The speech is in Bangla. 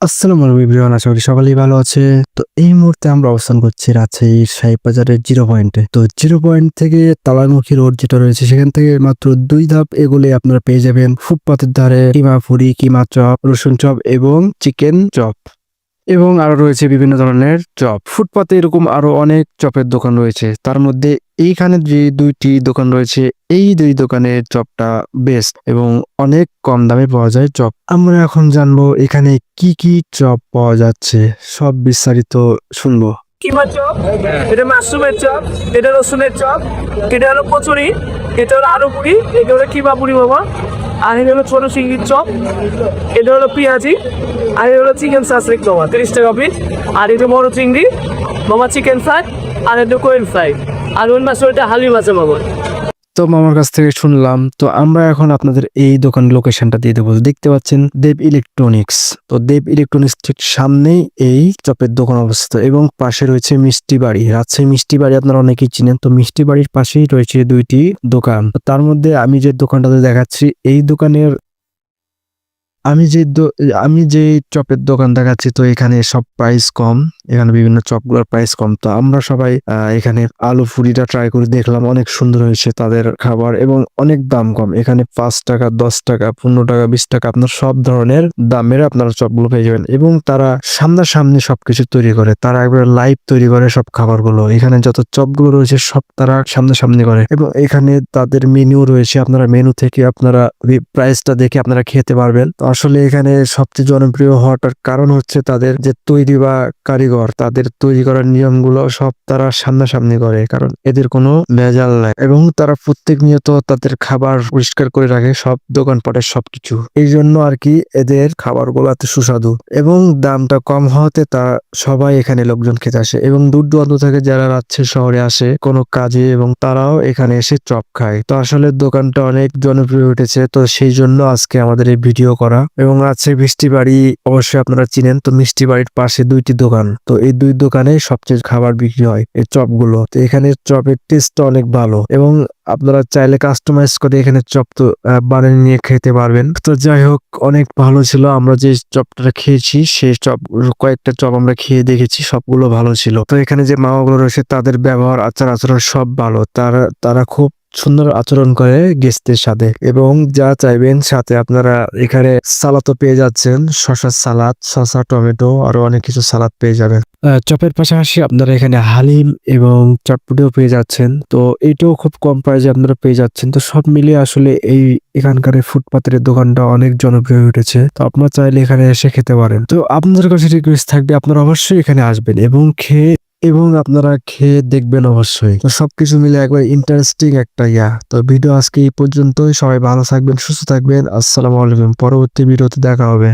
আসসালামু আলাইকুম এভরিওয়ান, আশা করি সকলেই ভালো আছে। তো এই মুহূর্তে আমরা অবস্থান করছি রাজশাহীর সাহেব বাজারের জিরো পয়েন্টে তো জিরো পয়েন্ট থেকে তালামুখী রোড যেটা রয়েছে, সেখান থেকে মাত্র দুই ধাপ এগুলি আপনারা পেয়ে যাবেন ফুটপাতের ধারে কিমা ফুরি, কিমা চপ, রসুন চপ এবং চিকেন চপ। এবং আরও রয়েছে বিভিন্ন ধরনের চপ। ফুটপাতে এরকম আরও অনেক চপের দোকান রয়েছে। তার মধ্যে এইখানে যে দুইটি দোকান রয়েছে, এই দুই দোকানের চপটা বেস্ট এবং অনেক কম দামে পাওয়া যায় চপ। আমরা এখন জানব এখানে কি কি চপ পাওয়া যাচ্ছে। সব বিস্তারিত শুনব। কিমা চপ, এটা মাশরুমের চপ, এটা রসুনের চপ, এটা হলো কচুরি, এটা হলো আলু পুরি এটা হলো কিমা পুরি বাবা আর এটা হলো ছোট চিংড়ির চপ, এটা হলো পেঁয়াজি, আর এটা হলো চিকেন সাসরিক তোমার তিরিশ টাকা পিস। আর এটা বড় চিংড়ি, মামা চিকেন ফ্রাই, আর এটা কোয়েল ফ্রাই। আর ওই মাছ ওইটা হালি মাছে বাবা তো মামার কাছ থেকে শুনলাম, তো আমরা এখন আপনাদের এই দোকান লোকেশনটা দিয়ে দেবো। দেখতে পাচ্ছেন দেব ইলেকট্রনিক্স। তো দেব ইলেকট্রনিক্স ঠিক সামনেই এই চপের দোকান অবস্থিত এবং পাশে রয়েছে মিষ্টি বাড়ি। রাজশাহী মিষ্টি বাড়ি আপনারা অনেকেই চিনেন, তো মিষ্টি বাড়ির পাশেই রয়েছে দুইটি দোকান। তার মধ্যে আমি যে দোকানটাতে দেখাচ্ছি, এই দোকানের আমি যে আমি যে চপের দোকান দেখাচ্ছি, তো এখানে সব প্রাইস কম। এখানে বিভিন্ন চপগুলোর প্রাইস কম। তো আমরা সবাই এখানে আলু ফুরিটা ট্রাই করে দেখলাম, অনেক সুন্দর হয়েছে তাদের খাবার এবং অনেক দাম কম। এখানে পাঁচ টাকা, দশ টাকা, পনেরো টাকা, বিশ টাকা, আপনার সব ধরনের দামের আপনারা চপগুলো পেয়ে যাবেন এবং তারা সামনাসামনি সবকিছু তৈরি করে, তারা একবার লাইভ তৈরি করে সব খাবারগুলো। এখানে যত চপগুলো রয়েছে সব তারা সামনাসামনি করে এবং এখানে তাদের মেনু রয়েছে, আপনারা মেনু থেকে আপনারা প্রাইসটা দেখে আপনারা খেতে পারবেন। তো আসলে এখানে সবচেয়ে জনপ্রিয় হওয়াটার কারণ হচ্ছে তাদের যে তৈরি বা কারিগর তাদের তৈরি করার নিয়মগুলো সব তারা সামনাসামনি করে, কারণ এদের কোনো ভেজাল নাই। এবং তারা প্রত্যেক নিয়ত তাদের খাবার পরিষ্কার করে রাখে, সব দোকানপাটের সবকিছু। এই জন্য আর কি এদের খাবারগুলো এত সুস্বাদু। এবং দামটা কম হওয়াতে তা সবাই এখানে লোকজন খেতে আসে। এবং দূর দূরান্ত থেকে যারা রাজ্যের শহরে আসে কোনো কাজে, এবং তারাও এখানে এসে চপ খায়। তো আসলে দোকানটা অনেক জনপ্রিয় উঠেছে, তো সেই জন্য আজকে আমাদের এই ভিডিও করা। এবং আছে মিষ্টি বাড়ি, অবশ্যই আপনারা চিনেন। তো মিষ্টি বাড়ির পাশে দুইটি দোকান। তো এই দুই দোকানে সবচেয়ে খাবার বিক্রি হয় এই চপগুলো। তো এখানে চপের টেস্টটা অনেক ভালো এবং আপনারা চাইলে কাস্টমাইজ করে এখানে চপ তো বানিয়ে নিয়ে খেতে পারবেন। তো যাই হোক, অনেক ভালো ছিল। আমরা যে চপটা খেয়েছি, সেই চপ, কয়েকটা চপ আমরা খেয়ে দেখেছি, সবগুলো ভালো ছিল। তো এখানে যে মামাগুলো রয়েছে, তাদের ব্যবহার আচার আচরণ সব ভালো। তারা তারা খুব সুন্দর আচরণ করে গেস্টদের সাথে এবং যা চাইবেন সাথে আপনারা এখানে সালাদও পেয়ে যাচ্ছেন, শশার সালাদ শসা টমেটো, আরও অনেক কিছু সালাদ পেয়ে যাবেন। চপের পাশাপাশি আপনারা এখানে হালিম এবং চটপটিও পেয়ে যাচ্ছেন। তো এটাও খুব কম প্রাইসে আপনারা পেয়ে যাচ্ছেন। তো সব মিলিয়ে আসলে এই এখানকার ফুটপাতের দোকানটা অনেক জনপ্রিয় উঠেছে। তো আপনারা চাইলে এখানে এসে খেতে পারেন। তো আপনাদের কাছে রিকোয়েস্ট থাকবে, আপনারা অবশ্যই এখানে আসবেন এবং খেয়ে এবং আপনারা খেয়ে দেখবেন অবশ্যই। তো সবকিছু মিলে একবার ইন্টারেস্টিং একটা ইয়া। তো ভিডিও আজকে এই পর্যন্তই। সবাই ভালো থাকবেন, সুস্থ থাকবেন। আসসালামু আলাইকুম। পরবর্তী ভিডিওতে দেখা হবে।